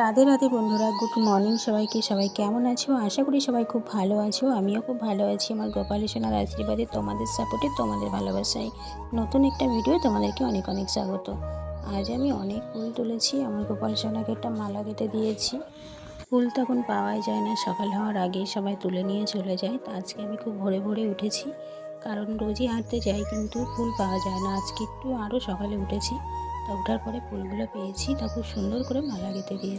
রাধে রাধে বন্ধুরা, good morning সবাইকে। সবাই কেমন আছো? আশা করি সবাই খুব ভালো আছো, আমিও খুব ভালো আছি। আমার গোপাল সোনার আশীর্বাদে তোমাদের সাপোর্টে, তোমাদের ভালোবাসায় নতুন একটা ভিডিও তোমাদেরকে অনেক অনেক স্বাগত। আজ আমি অনেক ফুল তুলেছি, আমার গোপাল সোনাকে একটা মালা কেটে দিয়েছি। ফুল তখন পাওয়াই যায় না, সকাল হওয়ার আগেই সবাই তুলে নিয়ে চলে যায়। তো আজকে আমি খুব ভোরে ভোরে উঠেছি, কারণ রোজই হাঁটতে যাই, কিন্তু ফুল পাওয়া যায় না। আজকে একটু আরও সকালে উঠেছি তা ওঠার পরে ফুলগুলো পেয়েছি তা খুব সুন্দর করে মালা গেঁথে দিয়ে।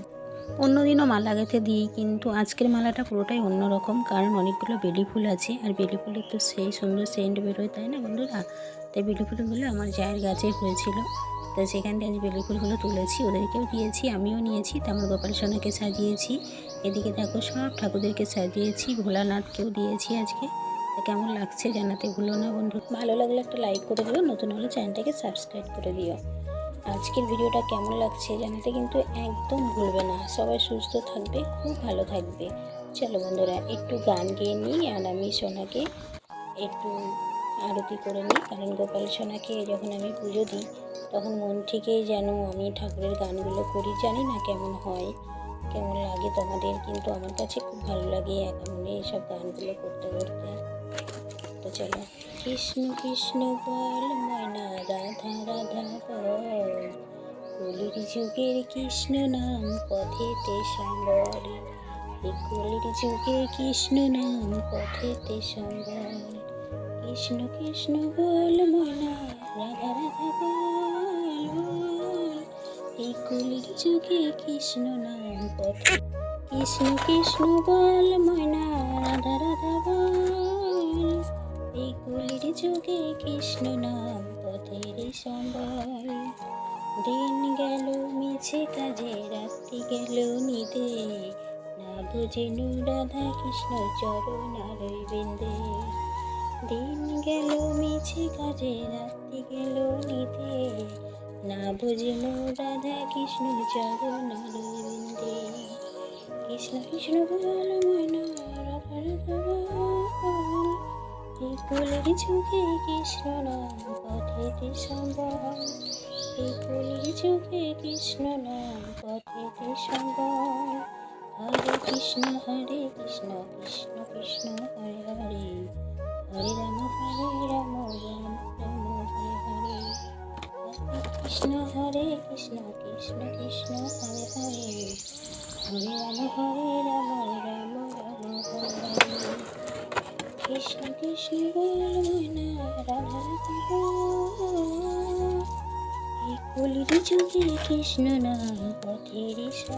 অন্যদিনও মালা গেঁথে দিই, কিন্তু আজকের মালাটা পুরোটাই অন্যরকম কারণ অনেকগুলো বেলি ফুল আছে, আর বেলি ফুলের তো সেই সুন্দর সেন্ট বেরোয়, তাই না বন্ধুরা? তাই বেলি ফুলগুলো আমার জায়ের গাছে হয়েছিল। তো সেখান থেকে আজ বেলি ফুলগুলো তুলেছি, ওদেরকেও দিয়েছি, আমিও নিয়েছি, তো আমার গোপাল সোনাকে সাজিয়েছি। এদিকে দেখো সব ঠাকুরদেরকে সাজিয়েছি, ভোলানাথকেও দিয়েছি আজকে। কেমন লাগছে জানাতে ভুলো না বন্ধু। ভালো লাগলে একটা লাইক করে দিও, নতুন হলে চ্যানেলটাকে সাবস্ক্রাইব করে দিও। আজকের ভিডিওটা কেমন লাগছে জানাতে কিন্তু একদম ভুলবে না। সবাই সুস্থ থাকবে, খুব ভালো থাকবে। চলো বন্ধুরা, একটু গান গেয়ে নিই আর আমি সোনাকে একটু আরতি করে নিই। কারণ গোপাল সোনাকে যখন আমি পুজো দিই, তখন মন থেকেই যেন আমি ঠাকুরের গানগুলো করি। জানি না কেমন হয়, কেমন লাগে তোমাদের, কিন্তু আমার কাছে খুব ভালো লাগে একা মনে এইসব গানগুলো করতে করতে। তো চলো, কৃষ্ণ কৃষ্ণ বল কলির যুগের কৃষ্ণ নাম পথেতে সম্বল এই কলির যুগের কৃষ্ণ নাম পথেতে সম্বল কৃষ্ণ কৃষ্ণ বল ময়না রাধা রাধা বল এই কলির যুগে কৃষ্ণ নাম পথে, কৃষ্ণ কৃষ্ণ বল ময়না রাধা রাধা বল। এই কলির যুগে কৃষ্ণ নাম পথের সম্বল দিন গেল, মিছে কাজে রাত্রি গেল নিদে। না বুঝিনু রাধা কৃষ্ণ চরণ আর বিন্দে। দিন গেল, মিছে কাজে রাত্রি গেল নিদে। না বুঝিনু রাধা কৃষ্ণ চরণ আর বিন্দে। কৃষ্ণ কৃষ্ণ বল এই ফুলের চোখে কৃষ্ণ নাম সম্বল এই চোখে কৃষ্ণ নাম পথেতে সম্বল হরে কৃষ্ণ হরে কৃষ্ণ কৃষ্ণ কৃষ্ণ, হরে হরে। হরে রাম হরে রাম রাম রাম, হরে হরে। হরে কৃষ্ণ হরে কৃষ্ণ কৃষ্ণ কৃষ্ণ, হরে হরে। হরে রাম হরে রাম রাম রাম, হরে হরে। কৃষ্ণ কৃষ্ণ, বল রাধা রাধা কলির যুগে কৃষ্ণ নাম পথের